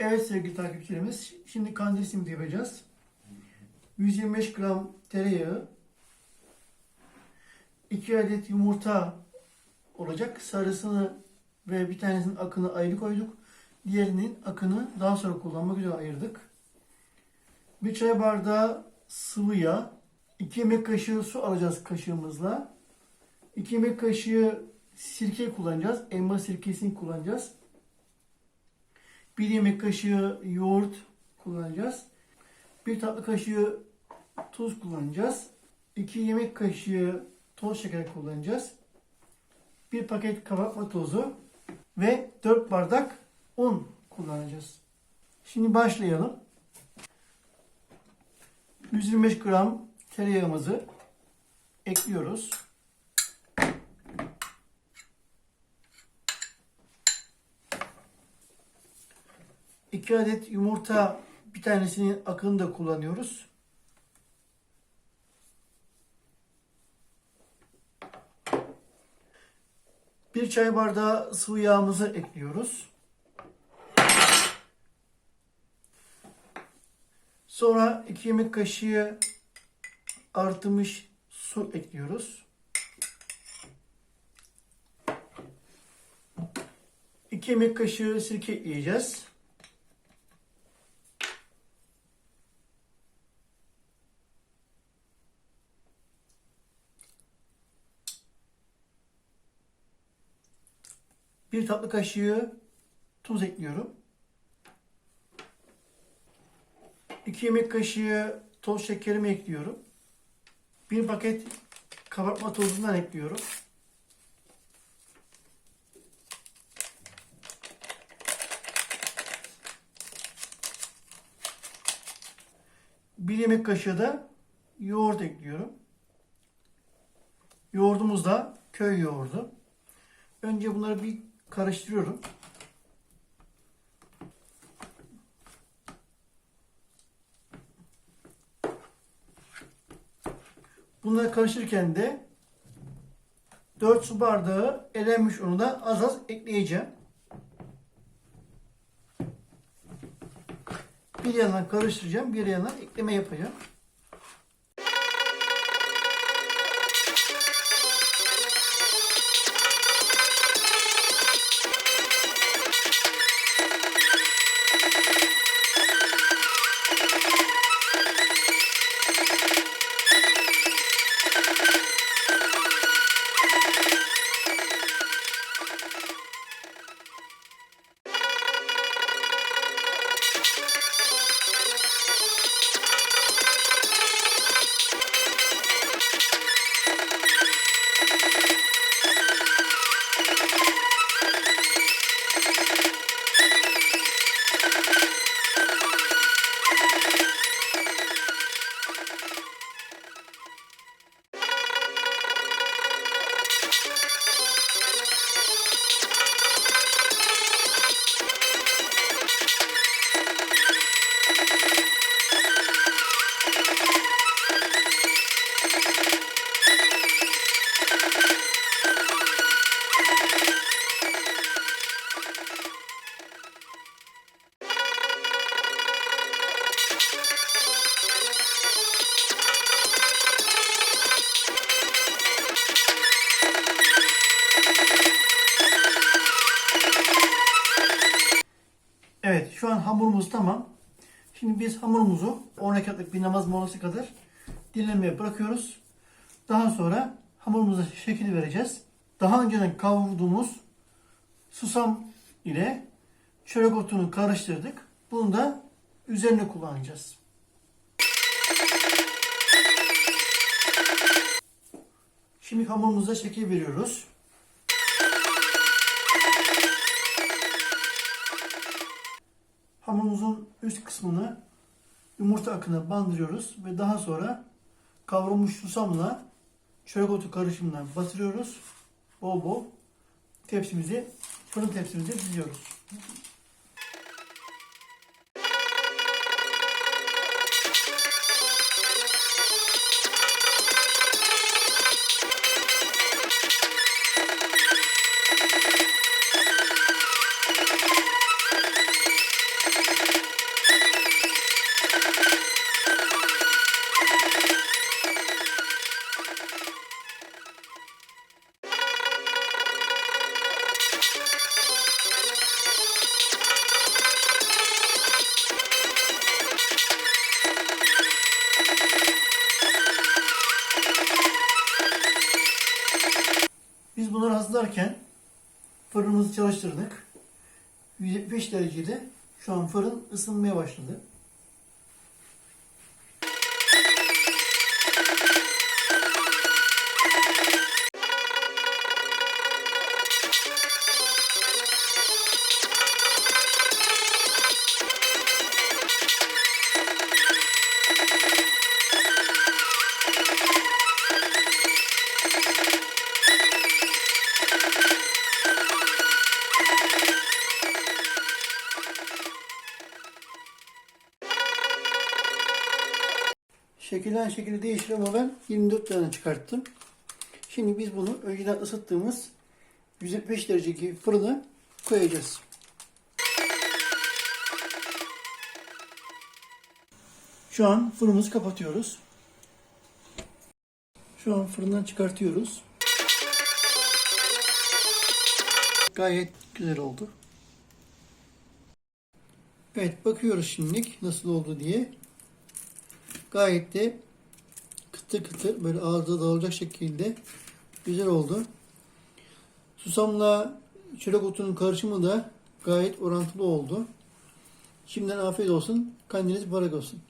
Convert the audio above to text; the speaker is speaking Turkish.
Evet sevgili takipçilerimiz, şimdi kandil simidi yapacağız. 125 gram tereyağı, 2 adet yumurta olacak. Sarısını ve bir tanesinin akını ayrı koyduk. Diğerinin akını daha sonra kullanmak üzere ayırdık. Bir çay bardağı sıvı yağ, 2 yemek kaşığı su alacağız kaşığımızla. 2 yemek kaşığı sirke kullanacağız. Elma sirkesini kullanacağız. 1 yemek kaşığı yoğurt kullanacağız. 1 tatlı kaşığı tuz kullanacağız. 2 yemek kaşığı toz şeker kullanacağız. 1 paket kabartma tozu ve 4 bardak un kullanacağız. Şimdi başlayalım. 125 gram tereyağımızı ekliyoruz. 2 adet yumurta bir tanesinin akını da kullanıyoruz. Bir çay bardağı sıvı yağımızı ekliyoruz. Sonra 2 yemek kaşığı artmış su ekliyoruz. 2 yemek kaşığı sirke yiyeceğiz. 1 tatlı kaşığı tuz ekliyorum. 2 yemek kaşığı toz şekerimi ekliyorum. 1 paket kabartma tozundan ekliyorum. Bir yemek kaşığı da yoğurt ekliyorum. Yoğurdumuz da köy yoğurdu. Önce bunları bir karıştırıyorum. Bunları karıştırırken de 4 su bardağı elenmiş unu da az az ekleyeceğim. Bir yandan karıştıracağım, bir yandan ekleme yapacağım. Hamurumuz tamam. Şimdi biz hamurumuzu 10 rekatlık bir namaz molası kadar dinlenmeye bırakıyoruz. Daha sonra hamurumuza şekil vereceğiz. Daha önceden kavurduğumuz susam ile çörek otunu karıştırdık. Bunu da üzerine kullanacağız. Şimdi hamurumuza şekil veriyoruz. Yumurta akına bandırıyoruz ve daha sonra kavrulmuş susamla çörek otu karışımından batırıyoruz. Bol bol tepsimizi, fırın tepsimize diziyoruz. Kızarken fırınımızı çalıştırdık. 175 derecede şu an fırın ısınmaya başladı. Şekilden şekilde değişir ama ben 24 tane çıkarttım. Şimdi biz bunu önceden ısıttığımız 175 derecedeki fırına koyacağız. Şu an fırınımızı kapatıyoruz. Şu an fırından çıkartıyoruz. Gayet güzel oldu. Evet bakıyoruz şimdilik nasıl oldu diye. Gayet de kıtır kıtır böyle ağızda dağılacak şekilde güzel oldu. Susamla çörek otunun karışımı da gayet orantılı oldu. Şimdiden afiyet olsun. Kendiniz barak olsun.